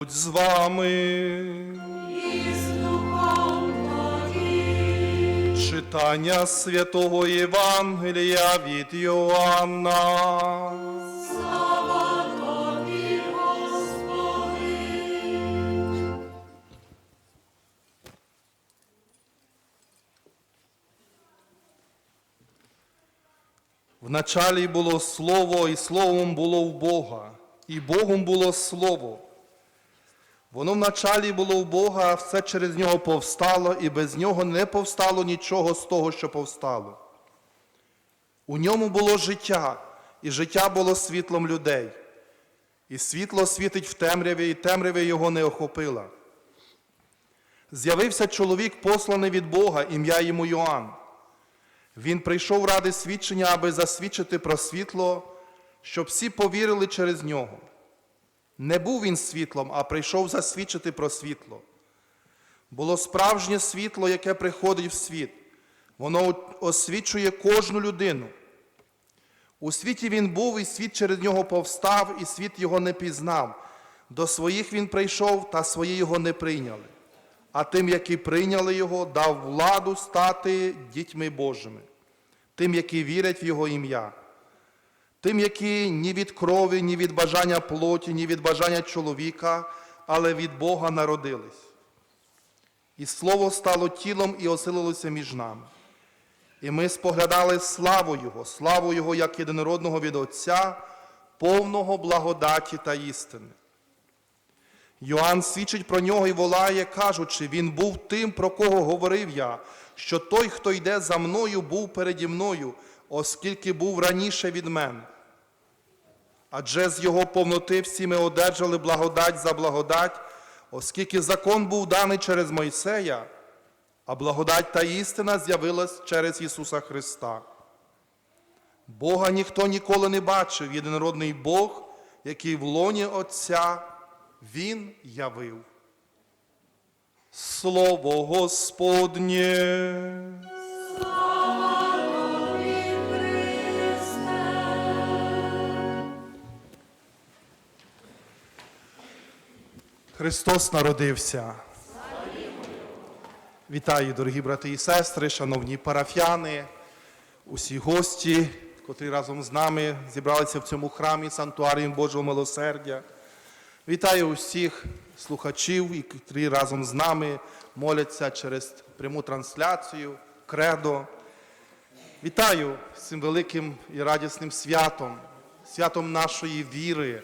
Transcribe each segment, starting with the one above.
Будь з вами. Читання святого Євангелія від Йоанна. Вначалі було Слово, і Словом було в Бога, і Богом було Слово. Воно вначалі було в Бога, все через нього повстало, і без нього не повстало нічого з того, що повстало. У ньому було життя, і життя було світлом людей. І світло світить в темряві, і темряві його не охопила. З'явився чоловік, посланий від Бога, ім'я йому Йоанн. Він прийшов ради свідчення, аби засвідчити про світло, щоб всі повірили через нього. Не був він світлом, а прийшов засвідчити про світло. Було справжнє світло, яке приходить в світ. Воно освічує кожну людину. У світі він був, і світ через нього повстав, і світ його не пізнав. До своїх він прийшов, та свої його не прийняли. А тим, які прийняли його, дав владу стати дітьми Божими, тим, які вірять в Його ім'я тим, які ні від крові, ні від бажання плоті, ні від бажання чоловіка, але від Бога народились. І Слово стало тілом і оселилося між нами. І ми споглядали славу Його, славу Його як єдинородного від Отця, повного благодаті та істини. Йоанн свідчить про нього і волає, кажучи, він був тим, про кого говорив я, що той, хто йде за мною, був переді мною, оскільки був раніше від мене. Адже з його повноти всі ми одержали благодать за благодать, оскільки закон був даний через Мойсея, а благодать та істина з'явилась через Ісуса Христа. Бога ніхто ніколи не бачив, єдинородний Бог, який в лоні Отця Він явив. Слово Господнє. Христос народився. Вітаю, дорогі брати і сестри, шановні парафіяни, усі гості, котрі разом з нами зібралися в цьому храмі Сантуаріум Божого милосердя. Вітаю усіх слухачів, які разом з нами моляться через пряму трансляцію, кредо. Вітаю з цим великим і радісним святом, святом нашої віри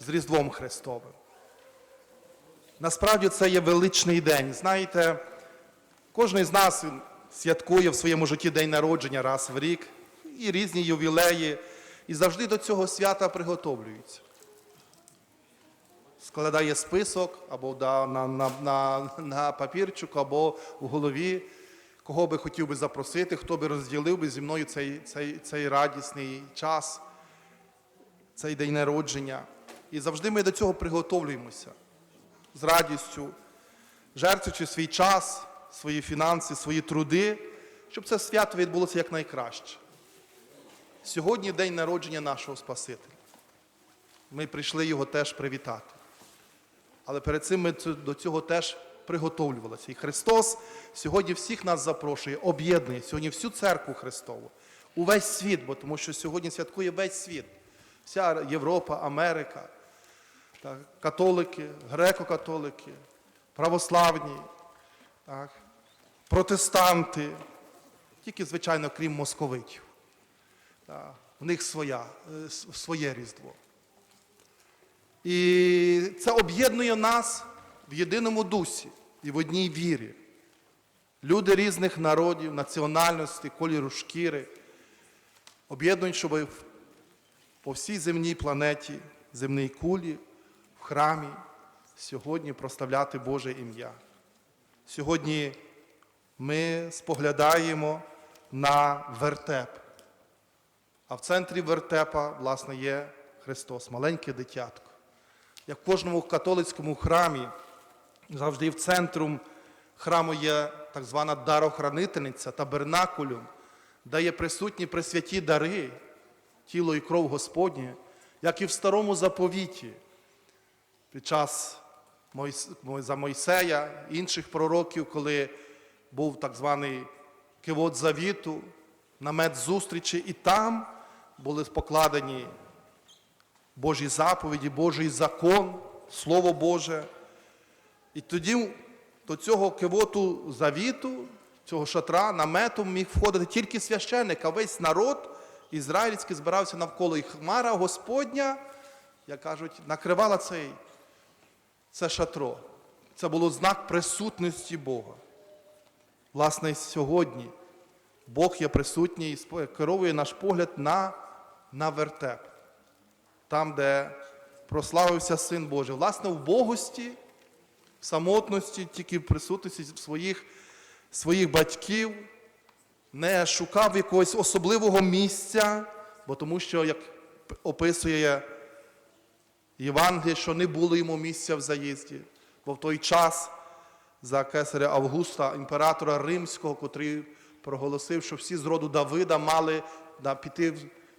з Різдвом Христовим. Насправді це є величний день. Знаєте, кожен з нас святкує в своєму житті день народження раз в рік, і різні ювілеї, і завжди до цього свята приготовлюється. Складає список або да, на, на, на, на папірчику, або в голові, кого би хотів би запросити, хто би розділив би зі мною цей, цей, цей радісний час, цей день народження. І завжди ми до цього приготовлюємося з радістю, жертвуючи свій час, свої фінанси, свої труди, щоб це свято відбулося якнайкраще. Сьогодні день народження нашого Спасителя. Ми прийшли його теж привітати. Але перед цим ми до цього теж приготовлювалися. І Христос сьогодні всіх нас запрошує, об'єднує сьогодні всю церкву Христову, увесь світ, бо тому що сьогодні святкує весь світ, вся Європа, Америка так, католики, греко-католики, православні, так, протестанти, тільки, звичайно, крім московитів. Так, в них своя, е, своє Різдво. І це об'єднує нас в єдиному дусі і в одній вірі. Люди різних народів, національностей, кольору шкіри об'єднують, щоб по всій земній планеті, земній кулі, храмі сьогодні прославляти Боже ім'я. Сьогодні ми споглядаємо на вертеп. А в центрі вертепа, власне, є Христос, маленьке дитятко. Як в кожному католицькому храмі, завжди в центру храму є так звана дарохранительниця, табернакулюм, де є присутні пресвяті дари, тіло і кров Господнє, як і в старому заповіті. Під час за Мойсея, інших пророків, коли був так званий кивот завіту, намет зустрічі, і там були покладені Божі заповіді, Божий закон, Слово Боже. І тоді до цього кивоту завіту, цього шатра, намету міг входити тільки священник, а весь народ ізраїльський збирався навколо. І хмара Господня, як кажуть, накривала цей, це шатро. Це було знак присутності Бога. Власне, сьогодні Бог є присутній і керує наш погляд на, на вертеп, там, де прославився Син Божий. Власне, в Богості, в самотності, тільки в присутності своїх, своїх батьків, не шукав якогось особливого місця, бо тому що, як описує Євангеліє, що не було йому місця в заїзді, бо в той час за кесаря Августа, імператора Римського, котрий проголосив, що всі з роду Давида мали піти в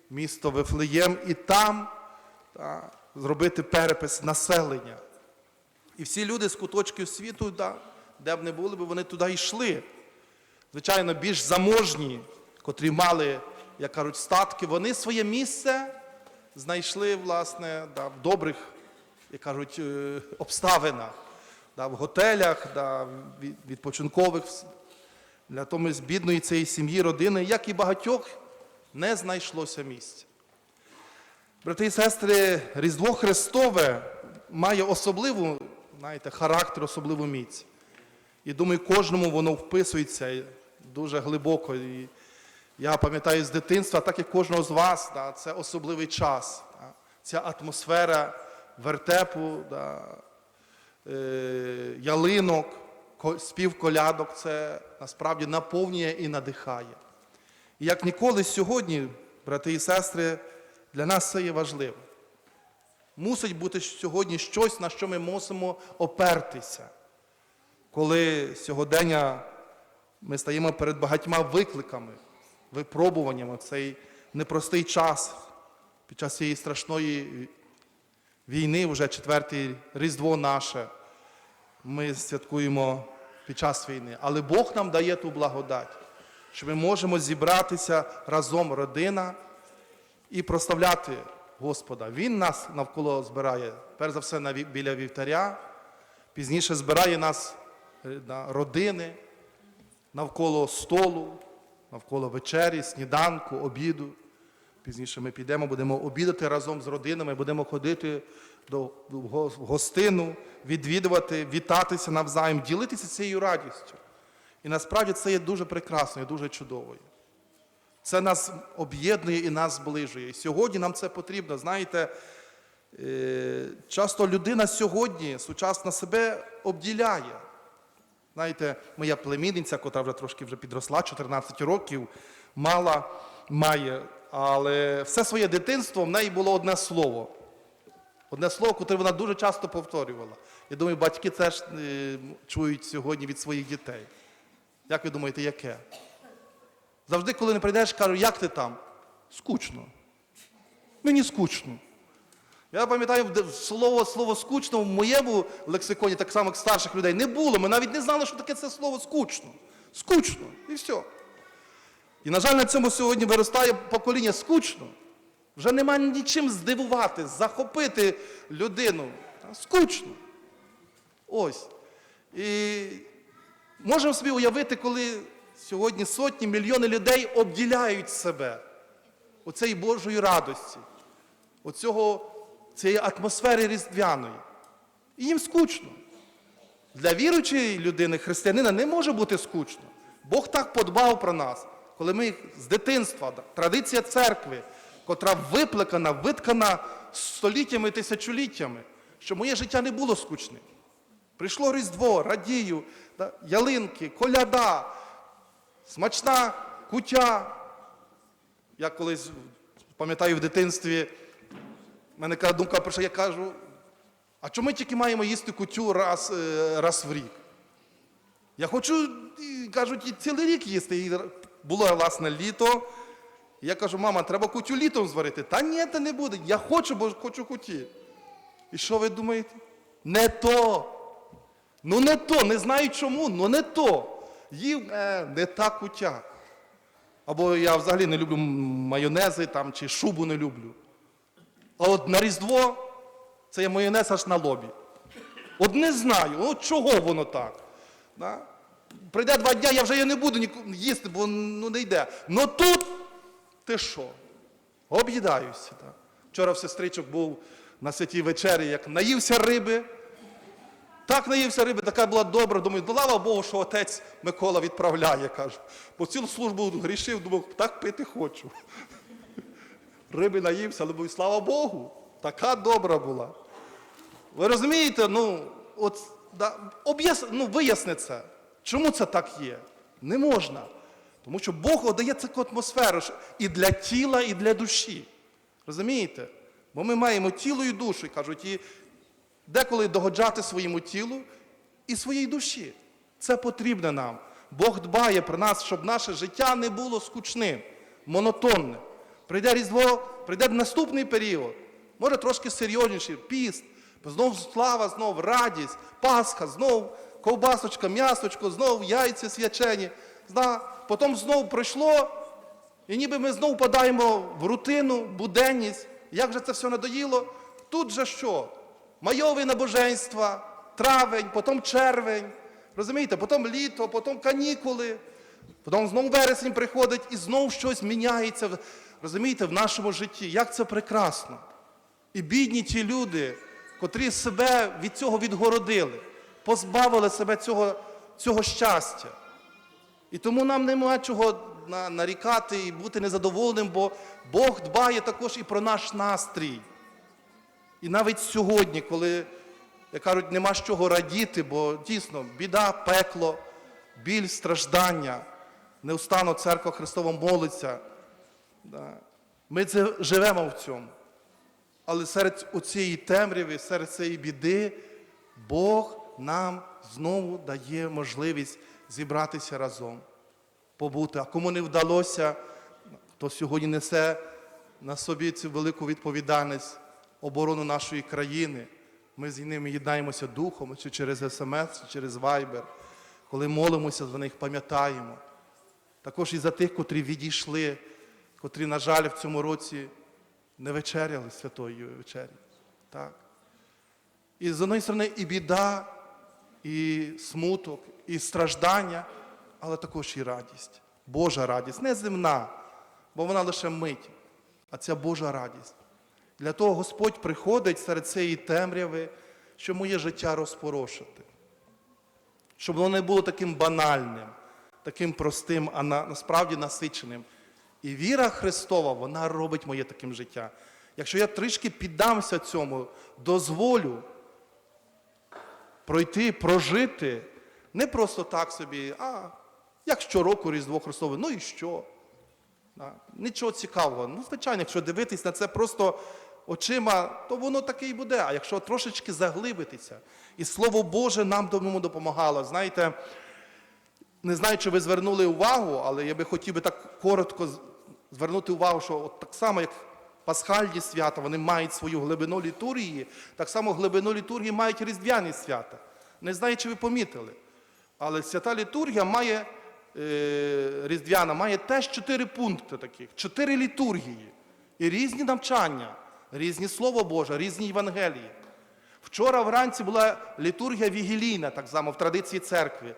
місто Вифлеєм і там та, зробити перепис населення. І всі люди з куточків світу, да, де б не були, вони туди йшли. Звичайно, більш заможні, котрі мали, як кажуть, статки, вони своє місце знайшли, власне, да, в добрих, як кажуть, е, обставинах, да, в готелях, да, відпочинкових. Для тому з бідної цієї сім'ї, родини, як і багатьох, не знайшлося місця. Брати і сестри, Різдво Христове має особливу, знаєте, характер, особливу міць. І думаю, кожному воно вписується дуже глибоко. І я пам'ятаю з дитинства, так як кожного з вас, да, це особливий час. Да, ця атмосфера вертепу, да, е, ялинок, спів колядок це насправді наповнює і надихає. І як ніколи сьогодні, брати і сестри, для нас це є важливо. Мусить бути сьогодні щось, на що ми мусимо опертися коли сьогодення ми стаємо перед багатьма викликами, випробуваннями цей непростий час під час цієї страшної війни, вже четверте Різдво наше, ми святкуємо під час війни. Але Бог нам дає ту благодать, що ми можемо зібратися разом, родина, і прославляти Господа. Він нас навколо збирає, перш за все, біля вівтаря, пізніше збирає нас е, на родини, навколо столу, навколо вечері, сніданку, обіду. Пізніше ми підемо, будемо обідати разом з родинами, будемо ходити до гостину, відвідувати, вітатися навзаєм, ділитися цією радістю. І насправді це є дуже прекрасною, дуже чудовою. Це нас об'єднує і нас зближує. І сьогодні нам це потрібно. Знаєте, е, часто людина сьогодні сучасна себе обділяє. Знаєте, моя племінниця, котра вже трошки вже підросла, 14 років, мала, має, але все своє дитинство в неї було одне слово. Одне слово, котре вона дуже часто повторювала. Я думаю, батьки теж е, чують сьогодні від своїх дітей. Як ви думаєте, яке? Завжди, коли не прийдеш, кажу, як ти там? Скучно. Мені скучно. Я пам'ятаю, слово, слово скучно в моєму лексиконі, так само як старших людей, не було. Ми навіть не знали, що таке це слово скучно. Скучно. І все. І, на жаль, на цьому сьогодні виростає покоління скучно. Вже немає нічим здивувати, захопити людину. Скучно. Ось. І можемо собі уявити, коли сьогодні сотні, мільйони людей обділяють себе оцеї Божої радості, оцього, цієї атмосфери різдвяної. І їм скучно. Для віруючої людини, християнина, не може бути скучно. Бог так подбав про нас, коли ми з дитинства, традиція церкви, котра виплекана, виткана століттями, і тисячоліттями, що моє життя не було скучним. Прийшло Різдво, радію, ялинки, коляда, смачна кутя. Я колись пам'ятаю в дитинстві, мене така думка прийшла, я кажу, а чому ми тільки маємо їсти кутю раз, е, раз в рік? Я хочу, кажуть, і цілий рік їсти. І було, власне, літо. Я кажу, мама, треба кутю літом зварити. Та ні, це не буде. Я хочу, бо хочу куті. І що ви думаєте? Не то. Ну не то, не знаю чому, ну не то. Їв е, не та кутя. Або я взагалі не люблю майонези там, чи шубу не люблю. А от на Різдво це є майонез аж на лобі. От не знаю, от чого воно так. Да? Прийде два дня, я вже її не буду їсти, бо ну, не йде. Ну тут ти що? Об'їдаюся. Так? Вчора в сестричок був на святій вечері, як наївся риби. Так наївся риби, така була добра. Думаю, ну слава Богу, що отець Микола відправляє, каже. Бо цілу службу грішив, думав, так пити хочу. Риби наївся, але думаю, слава Богу, така добра була. Ви розумієте, ну, от, да, об'яс... ну, виясни це. Чому це так є? Не можна. Тому що Бог дає таку атмосферу і для тіла, і для душі. Розумієте? Бо ми маємо тіло і душу, кажуть, і деколи догоджати своєму тілу і своїй душі. Це потрібно нам. Бог дбає про нас, щоб наше життя не було скучним, монотонним. Прийде Різдво, прийде наступний період, може трошки серйозніший, піст, знов слава, знов радість, Пасха, знов ковбасочка, м'ясочко, знов яйця свячені. Зна, Потім знов пройшло, і ніби ми знову впадаємо в рутину, буденність. Як же це все надоїло? Тут же що? Майові набоженства, травень, потім червень, розумієте, потім літо, потім канікули, потім знову вересень приходить і знову щось міняється, розумієте, в нашому житті. Як це прекрасно. І бідні ті люди, котрі себе від цього відгородили, позбавили себе цього, цього щастя. І тому нам нема чого нарікати і бути незадоволеним, бо Бог дбає також і про наш настрій. І навіть сьогодні, коли, як кажуть, нема з чого радіти, бо дійсно біда, пекло, біль, страждання, неустанно церква Христова молиться. Ми це живемо в цьому. Але серед оцієї темряви, серед цієї біди, Бог нам знову дає можливість зібратися разом, побути. А кому не вдалося, то сьогодні несе на собі цю велику відповідальність оборону нашої країни. Ми з ними єднаємося духом, чи через СМС, чи через Viber. Коли молимося за них, пам'ятаємо. Також і за тих, котрі відійшли, котрі, на жаль, в цьому році не вечеряли святої вечері. Так. І з однієї сторони і біда, і смуток, і страждання, але також і радість. Божа радість, не земна, бо вона лише мить, а ця Божа радість. Для того Господь приходить серед цієї темряви, щоб моє життя розпорошити. Щоб воно не було таким банальним, таким простим, а насправді насиченим. І віра Христова, вона робить моє таким життя. Якщо я трішки піддамся цьому, дозволю пройти, прожити, не просто так собі, а як щороку Різдво Христове, ну і що? Нічого цікавого. Ну, звичайно, якщо дивитись на це просто очима, то воно таке і буде. А якщо трошечки заглибитися, і Слово Боже нам тому допомагало. Знаєте, не знаю, чи ви звернули увагу, але я би хотів би так коротко звернути увагу, що от так само, як пасхальні свята, вони мають свою глибину літургії, так само глибину літургії мають різдвяні свята. Не знаю, чи ви помітили. Але свята літургія має, е, різдвяна, має теж чотири пункти таких, чотири літургії. І різні навчання, різні Слово Боже, різні Євангелії. Вчора вранці була літургія вігілійна, так само в традиції церкви.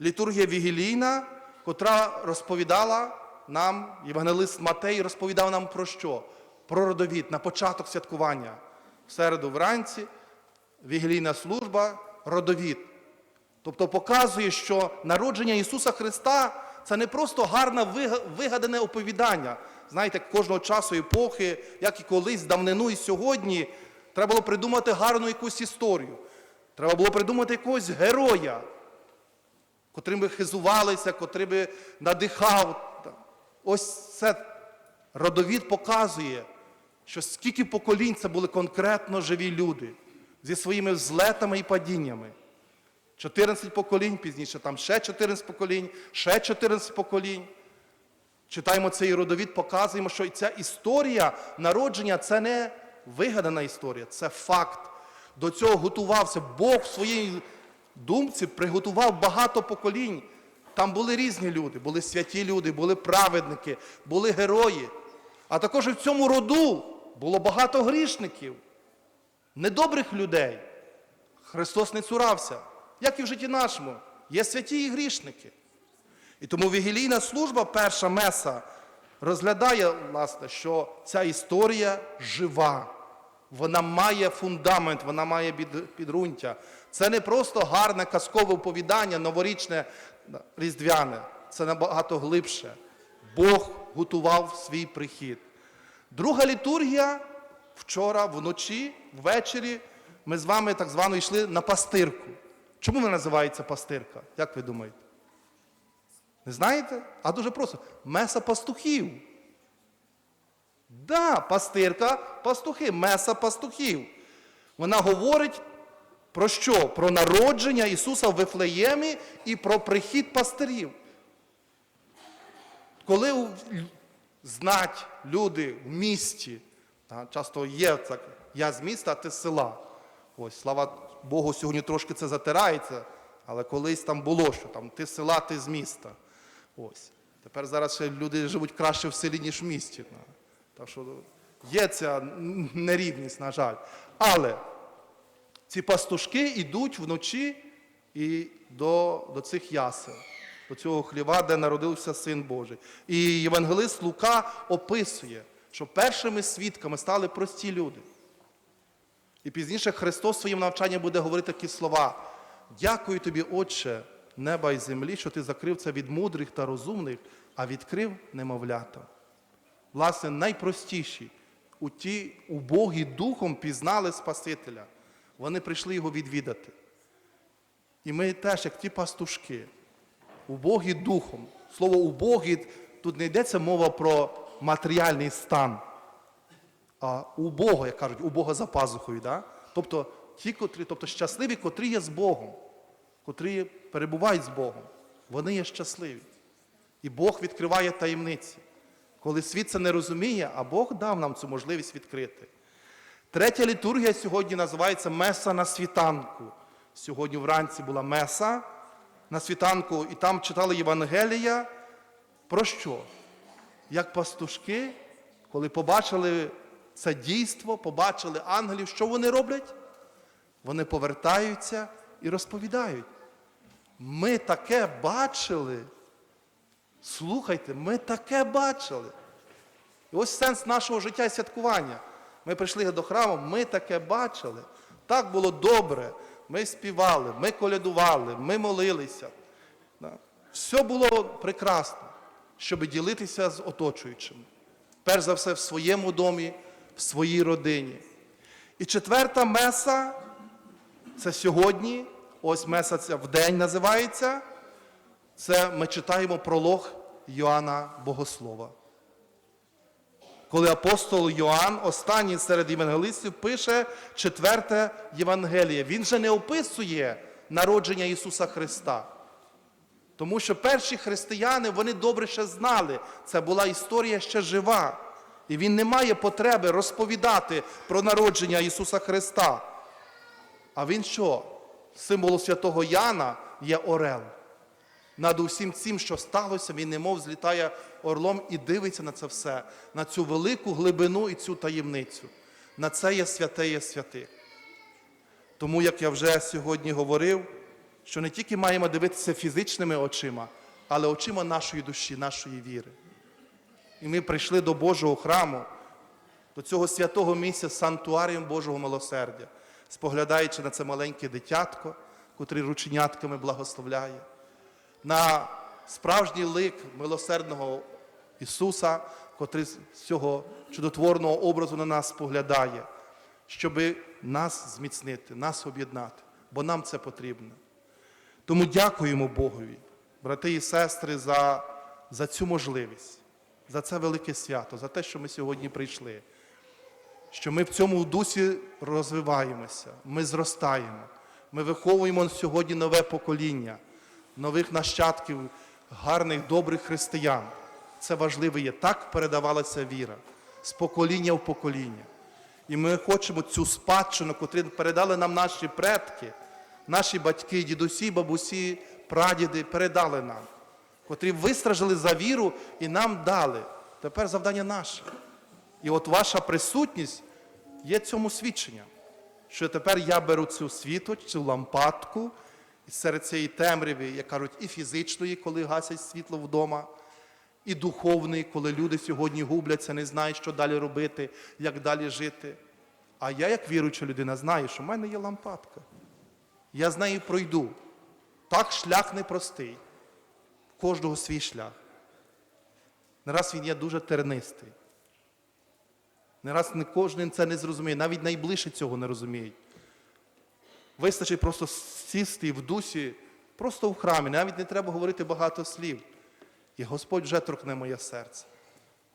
Літургія вігілійна, котра розповідала нам, євангелист Матей розповідав нам про що? Про родовід на початок святкування. В середу вранці вігілійна служба, родовід. Тобто показує, що народження Ісуса Христа це не просто гарне вигадане оповідання. Знаєте, кожного часу епохи, як і колись, давнину і сьогодні, треба було придумати гарну якусь історію. Треба було придумати якогось героя, котрим би хизувалися, котрий би надихав. Ось це родовід показує, що скільки поколінь це були конкретно живі люди зі своїми взлетами і падіннями. 14 поколінь, пізніше там ще 14 поколінь, ще 14 поколінь. Читаємо цей родовід, показуємо, що ця історія народження це не вигадана історія, це факт. до цього готувався. Бог в своїй думці приготував багато поколінь. Там були різні люди, були святі люди, були праведники, були герої. А також і в цьому роду було багато грішників, недобрих людей. Христос не цурався, як і в житті нашому. Є святі і грішники. І тому вігілійна служба, перша меса, розглядає, власне, що ця історія жива. Вона має фундамент, вона має під- підґрунтя. Це не просто гарне казкове оповідання, новорічне, різдвяне. Це набагато глибше. Бог готував свій прихід. Друга літургія вчора, вночі, ввечері, ми з вами так звано йшли на пастирку. Чому вона називається пастирка? Як ви думаєте? Не знаєте? А дуже просто. Меса пастухів. Да, пастирка, пастухи, меса пастухів. Вона говорить про що? Про народження Ісуса в Вифлеємі і про прихід пастирів. Коли знать люди в місті, часто є так, я з міста, а ти з села. Ось, слава Богу, сьогодні трошки це затирається, але колись там було, що там ти з села, ти з міста. Ось. Тепер зараз ще люди живуть краще в селі, ніж в місті. Так що є ця нерівність, на жаль. Але ці пастушки йдуть вночі і до, до цих ясел, до цього хліва, де народився Син Божий. І Євангелист Лука описує, що першими свідками стали прості люди. І пізніше Христос своїм навчанні буде говорити такі слова: Дякую тобі, Отче, неба і землі, що ти закрив це від мудрих та розумних, а відкрив немовлятам. Власне, найпростіші, у ті убогі духом пізнали Спасителя. Вони прийшли його відвідати. І ми теж, як ті пастушки, убогі духом. Слово убогі, тут не йдеться мова про матеріальний стан, а у Бога, як кажуть, у Бога за пазухою. Да? Тобто ті, котрі, тобто щасливі, котрі є з Богом, котрі перебувають з Богом, вони є щасливі. І Бог відкриває таємниці. Коли світ це не розуміє, а Бог дав нам цю можливість відкрити. Третя літургія сьогодні називається Меса на світанку. Сьогодні вранці була Меса на світанку, і там читали Євангелія. Про що? Як пастушки, коли побачили це дійство, побачили ангелів, що вони роблять? Вони повертаються і розповідають. Ми таке бачили. Слухайте, ми таке бачили. І ось сенс нашого життя і святкування. Ми прийшли до храму, ми таке бачили. Так було добре. Ми співали, ми колядували, ми молилися. Все було прекрасно, щоб ділитися з оточуючими. Перш за все, в своєму домі, в своїй родині. І четверта меса це сьогодні, ось меса ця в день називається. Це ми читаємо пролог Йоанна Богослова. Коли апостол Йоанн, останній серед євангелистів, пише четверте Євангеліє. Він же не описує народження Ісуса Христа. Тому що перші християни вони добре ще знали, це була історія ще жива. І він не має потреби розповідати про народження Ісуса Христа. А він що? Символом святого Яна є Орел. Над усім цим, що сталося, він немов злітає орлом і дивиться на це все, на цю велику глибину і цю таємницю. На це є святе є святих. Тому, як я вже сьогодні говорив, що не тільки маємо дивитися фізичними очима, але очима нашої душі, нашої віри. І ми прийшли до Божого храму, до цього святого місця Сантуаріум Божого милосердя, споглядаючи на це маленьке дитятко, котрий рученятками благословляє, на справжній лик милосердного Ісуса, котрий з цього чудотворного образу на нас споглядає, щоб нас зміцнити, нас об'єднати, бо нам це потрібно. Тому дякуємо Богові, брати і сестри, за, за цю можливість, за це велике свято, за те, що ми сьогодні прийшли, що ми в цьому дусі розвиваємося, ми зростаємо, ми виховуємо сьогодні нове покоління, нових нащадків, гарних, добрих християн. Це важливо є. Так передавалася віра з покоління в покоління. І ми хочемо цю спадщину, котру передали нам наші предки, наші батьки, дідусі, бабусі, прадіди передали нам, котрі вистражили за віру і нам дали. Тепер завдання наше. І от ваша присутність є цьому свідченням, що тепер я беру цю світоч, цю лампадку, серед цієї темряви, як кажуть, і фізичної, коли гасять світло вдома, і духовної, коли люди сьогодні губляться, не знають, що далі робити, як далі жити. А я, як віруюча людина, знаю, що в мене є лампадка. Я з нею пройду. Так шлях непростий. В кожного свій шлях. Не раз він є дуже тернистий. Не раз не кожен це не зрозуміє, навіть найближче цього не розуміють. Вистачить просто сісти в дусі, просто в храмі, навіть не треба говорити багато слів. І Господь вже торкне моє серце.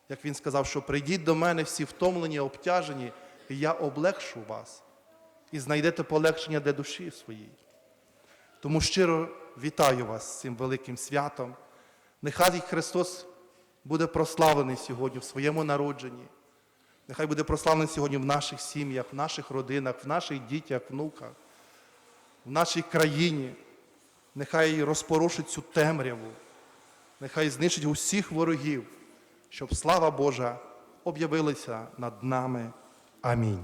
Як він сказав, що прийдіть до мене всі втомлені, обтяжені, і я облегшу вас. І знайдете полегшення для душі своїй. Тому щиро вітаю вас з цим великим святом. Нехай Христос буде прославлений сьогодні в своєму народженні. Нехай буде прославлений сьогодні в наших сім'ях, в наших родинах, в наших дітях, внуках, в нашій країні. Нехай розпорушить цю темряву, нехай знищить усіх ворогів, щоб слава Божа об'явилася над нами. Амінь.